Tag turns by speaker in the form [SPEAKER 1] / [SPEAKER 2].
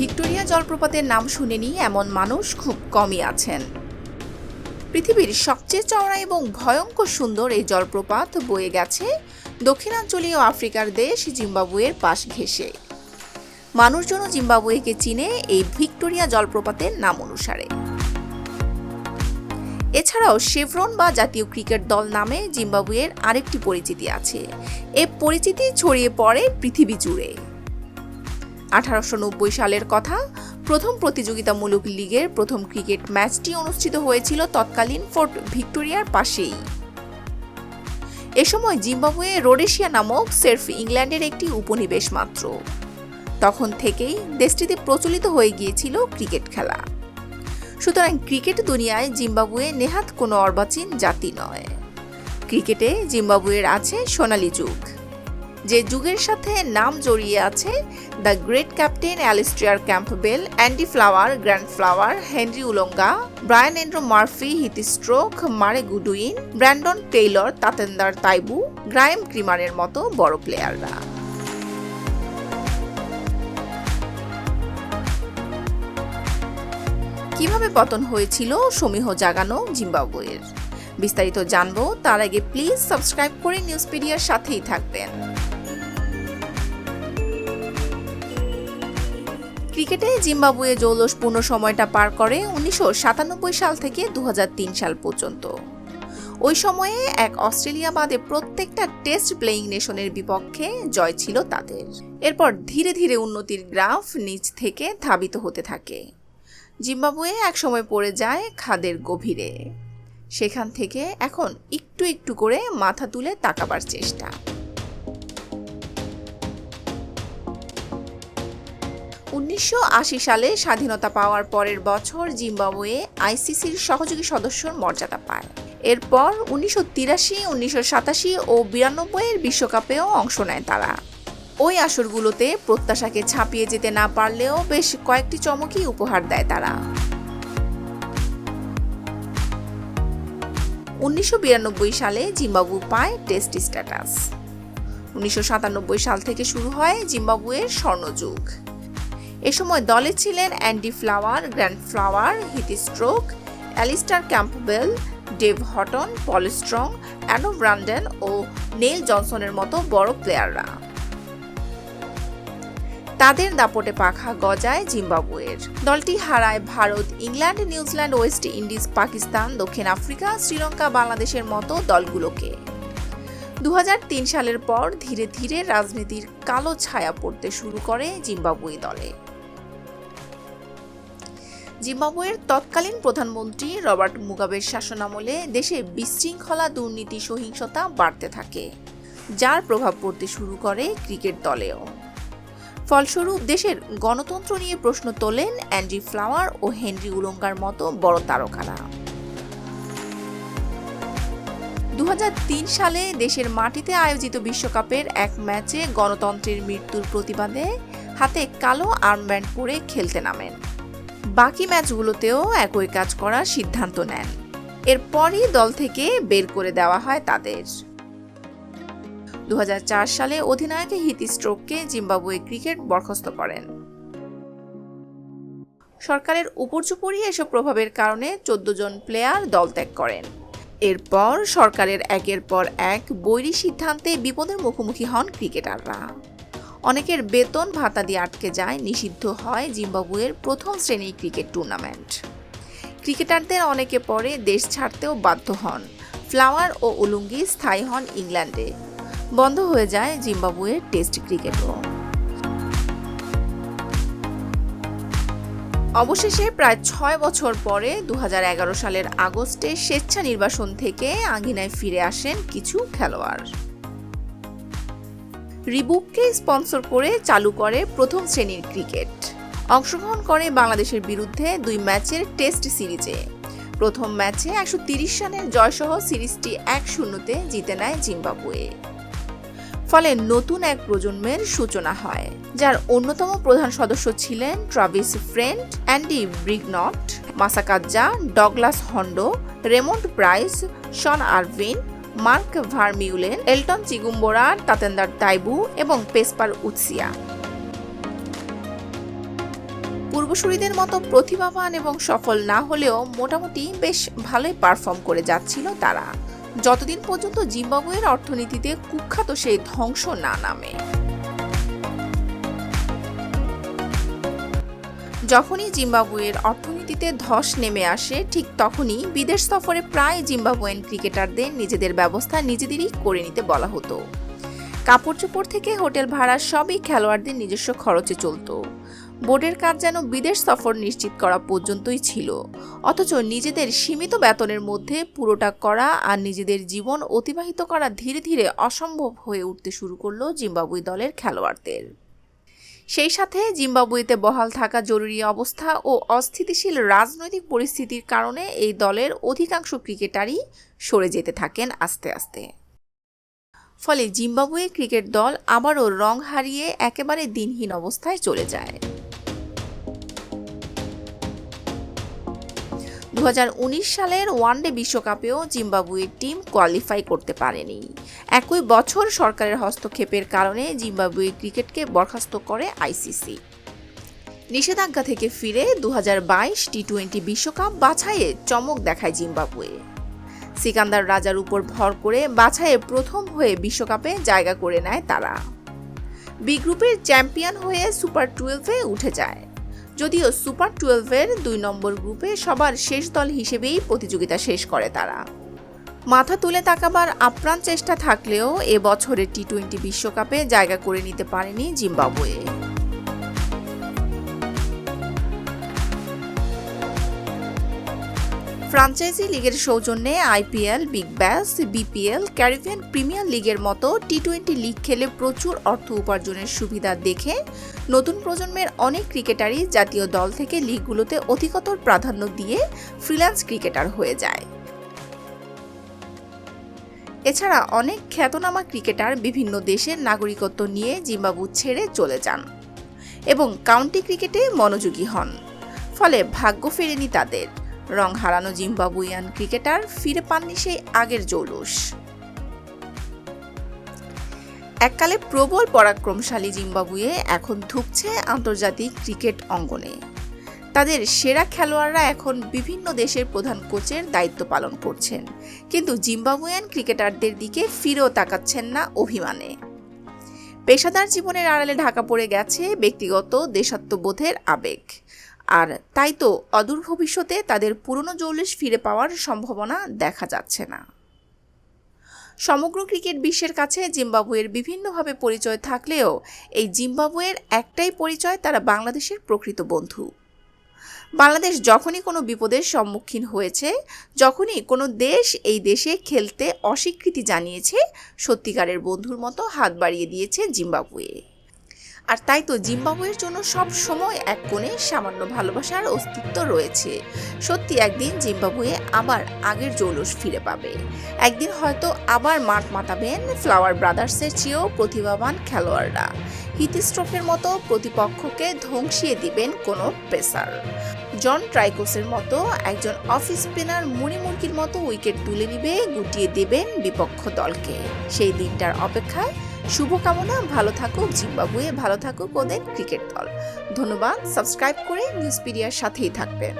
[SPEAKER 1] Victoria জলপ্রপাতের নাম শুনেনি এমন মানুষ খুব কমই আছেন। পৃথিবীর সবচেয়ে চওড়া এবং ভয়ঙ্কর সুন্দর এই জলপ্রপাত বয়ে গেছে দক্ষিণাঞ্চলীয় আফ্রিকার দেশ জিম্বাবুয়ের পাশ ঘেঁষে। মানুষজনও জিম্বাবুয়েকে চিনে এই ভিক্টোরিয়া জলপ্রপাতের নাম অনুসারে। এছাড়াও শেভরন বা জাতীয় ক্রিকেট দল নামে জিম্বাবুয়ের আরেকটি পরিচিতি আছে। এ পরিচিতি ছড়িয়ে পড়ে পৃথিবী জুড়ে। আঠারোশো নব্বই সালের কথা, প্রথম প্রতিযোগিতামূলক লিগের প্রথম ক্রিকেট ম্যাচটি অনুষ্ঠিত হয়েছিল তৎকালীন ফোর্ট ভিক্টোরিয়ার পাশেই। এ সময় জিম্বাবুয়ে রোডেশিয়া নামক সেরফ ইংল্যান্ডের একটি উপনিবেশ মাত্র। তখন থেকেই দেশটিতে প্রচলিত হয়ে গিয়েছিল ক্রিকেট খেলা। সুতরাং ক্রিকেট দুনিয়ায় জিম্বাবুয়ে নেহাত কোনো অর্বাচীন জাতি নয়। ক্রিকেটে জিম্বাবুয়ের আছে সোনালী যুগ। যে যুগের সাথে নাম জড়িয়ে আছে the great captain Alistair Campbell Andy Flower Grant Flower Henry Olonga Brian Andrew Murphy Heath Streak Murray Goodwin Brendan Taylor Tatenda Taibu Graeme ক্রিমারের মতো বড় প্লেয়াররা কীভাবে পতন হয়েছিল সমীহ জাগানো জিম্বাবুয়ের? বিস্তারিত জানব তার আগে প্লিজ সাবস্ক্রাইব করে নিউজপিডিয়ার সাথেই থাকবেন। ক্রিকেটে জিম্বাবুয়ে জৌলসপূর্ণ সময়টা পার করে উনিশশো সাতানব্বই সাল থেকে দু হাজার তিন সাল পর্যন্ত। ওই সময়ে এক অস্ট্রেলিয়া বাদে প্রত্যেকটা টেস্ট প্লেয়িং নেশনের বিপক্ষে জয় ছিল তাদের। এরপর ধীরে ধীরে উন্নতির গ্রাফ নিচ থেকে ধাবিত হতে থাকে। জিম্বাবুয়ে একসময় পড়ে যায় খাদের গভীরে। সেখান থেকে এখন একটু একটু করে মাথা তুলে তাকাবার চেষ্টা। উনিশশো আশি সালে স্বাধীনতা পাওয়ার পরের বছর জিম্বাবুয়ে আইসিসির সহযোগী সদস্যর মর্যাদা পায়। এরপর উনিশশো তিরাশি, উনিশশো সাতাশি ও বিরানব্বইয়ের বিশ্বকাপেও অংশ নেয় তারা। ওই আসরগুলোতে প্রত্যাশাকে ছাপিয়ে যেতে না পারলেও বেশ কয়েকটি চমকই উপহার দেয় তারা। উনিশশো বিরানব্বই সালে জিম্বাবু পায় টেস্ট স্ট্যাটাস। উনিশশো সাতানব্বই সাল থেকে শুরু হয় জিম্বাবুয়ের স্বর্ণযুগ। এ সময় দলে ছিলেন Andy Flower, Grant Flower Heath Streak, Alistair Campbell, Dave Houghton, Paul Strang Eddo Brandes ও নেল জনসনের মতো বড় প্লেয়াররা। তাদের দাপটে পাখা গজায় জিম্বাবুয়ের। দলটি হারায় Bharat, England, New Zealand, West Indies, Pakistan, দক্ষিণ আফ্রিকা, শ্রীলঙ্কা, বাংলাদেশের মতো দলগুলোকে। দু হাজার তিন সালের পর ধীরে ধীরে রাজনীতির কালো ছায়া পড়তে শুরু করে জিম্বাবুয়ে দলে। জিম্বাবুয়ের তৎকালীন প্রধানমন্ত্রী রবার্ট মুগাবের শাসনামলে দেশে বিশৃঙ্খলা দুর্নীতি, সহিংসতা বাড়তে থাকে, যার প্রভাব পড়তে শুরু করে ক্রিকেট দলেও। ফলস্বরূপ দেশের গণতন্ত্র নিয়ে প্রশ্ন তোলেন অ্যান্ডি ফ্লাওয়ার ও হেনরি উলঙ্গার মতো বড় তারকারা। দু হাজার তিন সালে দেশের মাটিতে আয়োজিত বিশ্বকাপের এক ম্যাচে গণতন্ত্রের মৃত্যুর প্রতিবাদে হাতে কালো আর্মব্যান্ড পরে খেলতে নামেন। বাকি ম্যাচগুলোতেও একই কাজ করার সিদ্ধান্ত নেন। এরপরই দল থেকে বের করে দেওয়া হয় তাদের। দু হাজার চার সালে অধিনায়ক হিতি স্ট্রোককে জিম্বাবুয়ে ক্রিকেট বরখাস্ত করেন। সরকারের উপর্যুপরি এসব প্রভাবের কারণে চোদ্দ জন প্লেয়ার দল ত্যাগ করেন। এরপর সরকারের একের পর এক বৈরী সিদ্ধান্তে বিপদের মুখোমুখি হন ক্রিকেটাররা। অনেকের বেতন ভাতা দিয়ে আটকে যায়, নিষিদ্ধ হয় জিম্বাবুয়ের প্রথম শ্রেণির ক্রিকেট টুর্নামেন্ট। ক্রিকেটারদের অনেকে পরে দেশ ছাড়তেও বাধ্য হন। ফ্লাওয়ার ও উলুঙ্গি স্থায়ী হন ইংল্যান্ডে। বন্ধ হয়ে যায় জিম্বাবুয়ের টেস্ট ক্রিকেটও। অবশেষে প্রায় ছয় বছর পরে দু হাজার এগারো সালের আগস্টে স্বেচ্ছা নির্বাসন থেকে আঙ্গিনায় ফিরে আসেন কিছু খেলোয়াড়। রিবুককে স্পন্সর করে চালু করে প্রথম শ্রেণির ক্রিকেট। অংশগ্রহণ করে বাংলাদেশের বিরুদ্ধে দুই ম্যাচের টেস্ট সিরিজে। প্রথম ম্যাচে একশো তিরিশ রানের জয়সহ সিরিজটি এক শূন্যতে জিতে নেয় জিম্বাবুয়ে। ফলে নতুন এক প্রজন্মের সূচনা হয়, যার অন্যতম প্রধান সদস্য ছিলেন Travis Friend, Andy Blignaut, Masakadza, Douglas Hondo, Raymond Price, Sean Ervine Mark Vermeulen Elton Chigumbura তাতেন্দার Taibu এবং পেসপার উৎসিয়া। পূর্বসূরীদের মতো প্রতিভাবান এবং সফল না হলেও মোটামুটি বেশ ভালোই পারফর্ম করে যাচ্ছিল তারা। যতদিন পর্যন্ত জিম্বাবুয়ের অর্থনীতিতে কুখ্যাত সেই ধ্বংস না নামে। যখনই জিম্বাবুয়ের অর্থনীতিতে ধস নেমে আসে, ঠিক তখনই বিদেশ সফরে প্রায় জিম্বাবুয়েন ক্রিকেটারদের নিজেদের ব্যবস্থা নিজেদেরই করে নিতে বলা হতো। কাপড় চোপড় থেকে হোটেল ভাড়া সবই খেলোয়াড়দের নিজস্ব খরচে চলতো। বোর্ডের কাজ যেন বিদেশ সফর নিশ্চিত করা পর্যন্তই ছিল। অথচ নিজেদের সীমিত বেতনের মধ্যে পুরোটা করা আর নিজেদের জীবন অতিবাহিত করা ধীরে ধীরে অসম্ভব হয়ে উঠতে শুরু করল জিম্বাবুই দলের খেলোয়াড়দের। সেই সাথে জিম্বাবুয়েতে বহাল থাকা জরুরি অবস্থা ও অস্থিতিশীল রাজনৈতিক পরিস্থিতির কারণে এই দলের অধিকাংশ ক্রিকেটারই সরে যেতে থাকেন আস্তে আস্তে। ফলে জিম্বাবুয়ে ক্রিকেট দল আবারও রং হারিয়ে একেবারে দিনহীন অবস্থায় চলে যায়। দু হাজার উনিশ সালের ওয়ানডে বিশ্বকাপেও জিম্বাবুয়ের টিম কোয়ালিফাই করতে পারেনি। একই বছর সরকারের হস্তক্ষেপের কারণে জিম্বাবুয়ে ক্রিকেটকে বরখাস্ত করে আইসিসি। নিষেধাজ্ঞা থেকে ফিরে দু হাজার বাইশ টি টোয়েন্টি বিশ্বকাপ বাছাইয়ে চমক দেখায় জিম্বাবুয়ে। সিকান্দার রাজার উপর ভর করে বাছাইয়ে প্রথম হয়ে বিশ্বকাপে জায়গা করে নেয় তারা। বি গ্রুপের চ্যাম্পিয়ন হয়ে সুপার টুয়েলভে উঠে যায়। যদিও সুপার টুয়েলভের দুই নম্বর গ্রুপে সবার শেষ দল হিসেবেই প্রতিযোগিতা শেষ করে তারা। মাথা তুলে তাকাবার আপ্রাণ চেষ্টা থাকলেও এবছরের টি টোয়েন্টি বিশ্বকাপে জায়গা করে নিতে পারেনি জিম্বাবুয়ে। ফ্রাঞ্চাইজি লিগের সৌজন্যে IPL, Big Bash, BPL, Caribbean Premier লিগের মতো টি টোয়েন্টি লিগ খেলে প্রচুর অর্থ উপার্জনের সুবিধা দেখে নতুন প্রজন্মের অনেক ক্রিকেটারই জাতীয় দল থেকে লিগগুলোতে অধিকতর প্রাধান্য দিয়ে ফ্রিল্যান্স ক্রিকেটার হয়ে যায়। এছাড়া অনেক খ্যাতনামা ক্রিকেটার বিভিন্ন দেশের নাগরিকত্ব নিয়ে জিম্বাবু ছেড়ে চলে যান এবং কাউন্টি ক্রিকেটে মনোযোগী হন, ফলে ভাগ্য ফেরেনি তাদের। রং হারানো জিম্বাবুইয়ান ক্রিকেটার ফিরে পাননি সেই আগের জৌলুস। এককালে প্রবল পরাক্রমশালী জিম্বাবুয়ে এখন ধুকছে আন্তর্জাতিক ক্রিকেট অঙ্গনে। তাদের সেরা খেলোয়াড়রা এখন বিভিন্ন দেশের প্রধান কোচের দায়িত্ব পালন করছেন। কিন্তু জিম্বাবুয়ান ক্রিকেটারদের দিকে ফিরেও তাকাচ্ছেন না অভিমানে। পেশাদার জীবনের আড়ালে ঢাকা পড়ে গেছে ব্যক্তিগত দেশাত্মবোধের আবেগ। আর তাই তো অদূর ভবিষ্যতে তাদের পুরনো জৌলিশ ফিরে পাওয়ার সম্ভাবনা দেখা যাচ্ছে না। সমগ্র ক্রিকেট বিশ্বের কাছে জিম্বাবুয়ের বিভিন্নভাবে পরিচয় থাকলেও এই জিম্বাবুয়ের একটাই পরিচয় তারা বাংলাদেশের প্রকৃত বন্ধু। বাংলাদেশ যখনই কোনো বিপদের সম্মুখীন হয়েছে, যখনই কোনো দেশ এই দেশে খেলতে অস্বীকৃতি জানিয়েছে, সত্যিকারের বন্ধুর মতো হাত বাড়িয়ে দিয়েছে জিম্বাবুয়ে। আর তাই তো জিম্বাবুয়ের জন্য সব সময় এক কোণে সামান্য ভালোবাসার অস্তিত্ব রয়েছে। সত্যি একদিন জিম্বাবুয়ে আবার আগের জৌলস ফিরে পাবে। একদিন হয়তো আবার মাঠ মাতাবেন ফ্লাওয়ার ব্রাদার্সের চেয়েও প্রতিভাবান খেলোয়াড়রা। হিতিস্ট্রোকের মতো প্রতিপক্ষকে ধ্বংসিয়ে দিবেন কোনো পেসার। জন ট্রাইকোসের মতো একজন অফ স্পিনার মুড়ি মুরগির মতো উইকেট তুলে নিবে, গুটিয়ে দেবেন বিপক্ষ দলকে। সেই দিনটার অপেক্ষায় শুভকামনা, ভালো থাকুক, জিম্বাবুয়ে ভালো থাকুক ওদের ক্রিকেট দল। ধন্যবাদ, সাবস্ক্রাইব করে নিউজপিডিয়ার সাথেই থাকবেন।